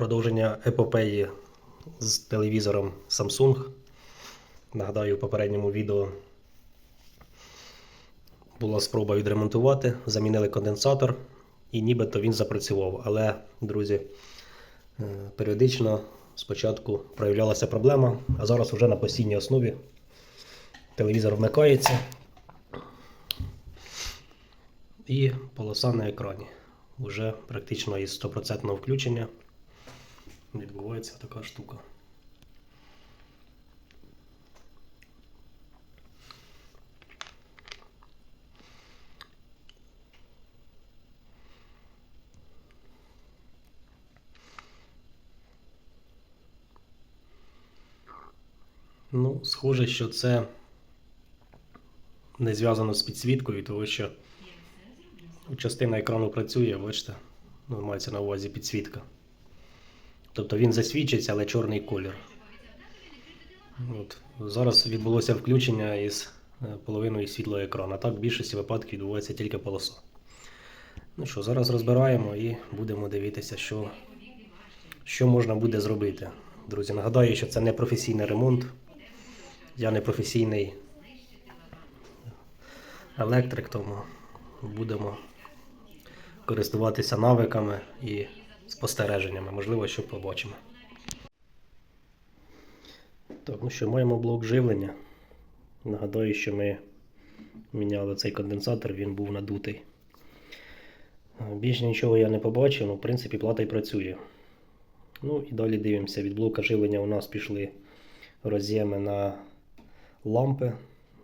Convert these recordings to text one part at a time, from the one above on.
продовження епопеї з телевізором Samsung. Нагадаю, в попередньому відео була спроба відремонтувати, замінили конденсатор і нібито він запрацював. Але, друзі, е, періодично спочатку проявлялася проблема, а зараз вже на постійній основі телевізор вмикається і полоса на екрані. Уже практично із 100% включення відбувається така штука. Ну, схоже, що це не зв'язано з підсвіткою, тому що частина екрану працює, бачите, ну, мається на увазі підсвітка. Тобто він засвічиться, але чорний колір. От. Зараз відбулося включення із е, половиною світлого екрану. Так в більшості випадків відбувається тільки полоса. Ну що, зараз розбираємо і будемо дивитися, що, що можна буде зробити. Друзі, нагадаю, що це не професійний ремонт. Я не професійний електрик, тому будемо користуватися навиками і спостереженнями. Можливо, що побачимо. Так, ну що, маємо блок живлення. Нагадаю, що ми міняли цей конденсатор, він був надутий. Е, Більш нічого я не побачив, ну, в принципі, плата й працює. Ну і далі дивимося. Від блока живлення у нас пішли роз'єми на лампи.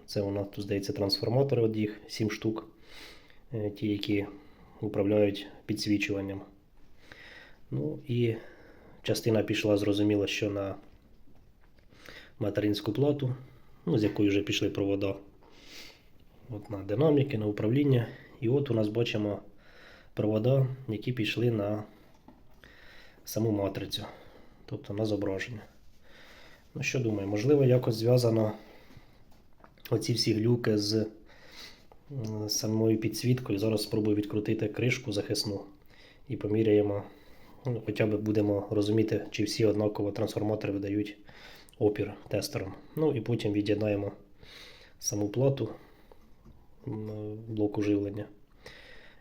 Це у нас тут, здається, трансформатори от їх 7 штук. Е, Ті, які управляють підсвічуванням. Ну і частина пішла, зрозуміло, що на материнську плату, ну, з якої вже пішли провода от на динаміки, на управління. І от у нас бачимо провода, які пішли на саму матрицю, тобто на зображення. Ну, що думаю, можливо, якось зв'язано оці всі глюки з самою підсвіткою. Зараз спробую відкрутити кришку захисну і поміряємо, ну, хоча б будемо розуміти, чи всі однаково трансформатори видають опір тестером. Ну і потім від'єднаємо саму плату блоку живлення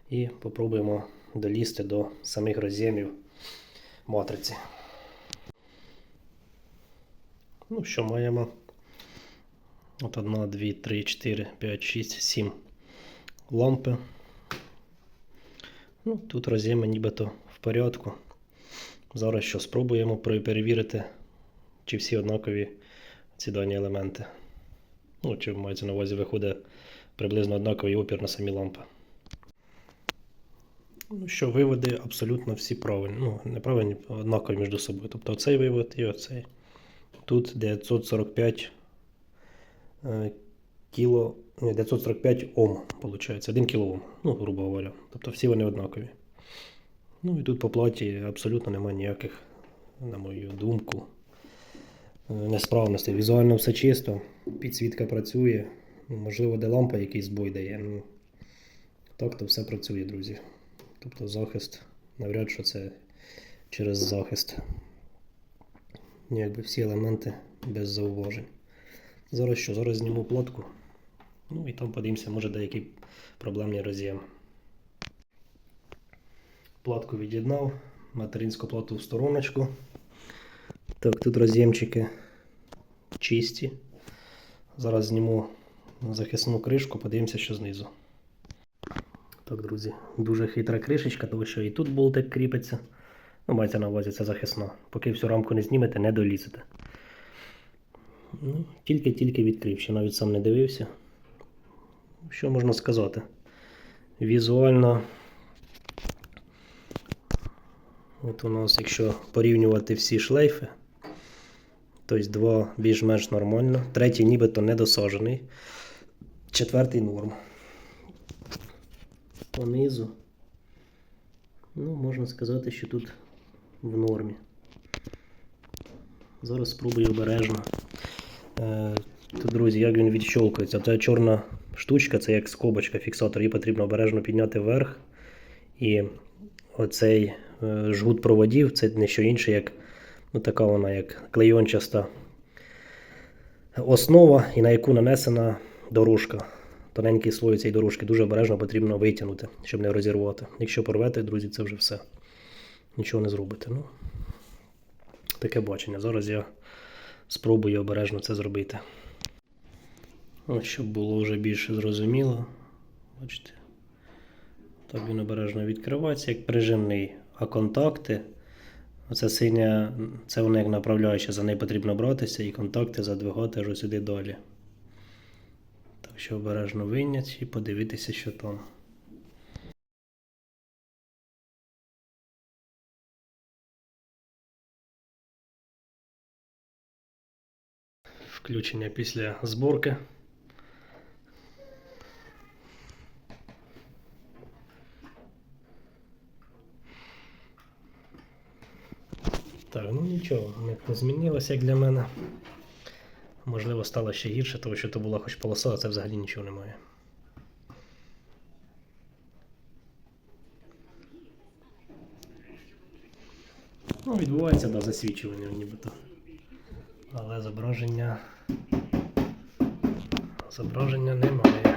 і попробуємо долізти до самих роз'ємів матриці. Ну, що маємо? От 1, 2, 3, 4, 5, 6, 7 лампи. Ну, тут роз'єми нібито в порядку. Зараз що спробуємо перевірити, чи всі однакові ці дані елементи. Ну, чи мається на увазі виходить приблизно однаковий опір на самі лампи. Ну, що виводи абсолютно всі правильні. Ну, не правильні, а однакові між собою. Тобто оцей вивод і оцей. Тут 945 е, кіло, 945 Ом, виходить, 1 кОм, ну, грубо говоря. Тобто всі вони однакові. Ну і тут по платі абсолютно немає ніяких, на мою думку, е, несправностей. Візуально все чисто, підсвітка працює. Можливо, де лампа якийсь збой дає. Ну, так то все працює, друзі. Тобто захист, навряд що це через захист. Ну, Якби всі елементи без зауважень. Зараз що? Зараз зніму платку. Ну і там подивимося, може деякий проблемний роз'єм. Платку від'єднав, материнську плату в стороночку. Так, тут роз'ємчики чисті. Зараз зніму захисну кришку, подивимося, що знизу. Так, друзі, дуже хитра кришечка, тому що і тут болтик кріпиться. Ну, мається на увазі, це захисна. Поки всю рамку не знімете, не долізете. Ну, тільки-тільки відкрив, ще навіть сам не дивився. Що можна сказати? Візуально. От у нас, якщо порівнювати всі шлейфи, тобто два більш-менш нормально, третій нібито недосаджений, четвертий норм. Понизу. Ну, можна сказати, що тут в нормі. Зараз спробую обережно. Е, тут, друзі, як він відщолкується. Ця чорна штучка, це як скобочка, фіксатор. Її потрібно обережно підняти вверх. І оцей жгут проводів, це не що інше, як ну, така вона, як клейончаста основа, і на яку нанесена дорожка. Тоненький слой цієї дорожки дуже обережно потрібно витягнути, щоб не розірвати. Якщо порвете, друзі, це вже все. Нічого не зробите. Ну, таке бачення. Зараз я спробую обережно це зробити. Ось, щоб було вже більше зрозуміло. Бачите. Так він обережно відкривається, як прижимний. А контакти, оце синя, це воно як направляюча, за неї потрібно братися і контакти задвигати аж сюди далі. Так що обережно вийняти і подивитися, що там. Включення після зборки. Так, ну нічого, не- змінилося як для мене. Можливо, стало ще гірше, тому що то була хоч полоса, а це взагалі нічого немає. Ну, відбувається да, засвічування нібито. Але зображення. Зображення немає.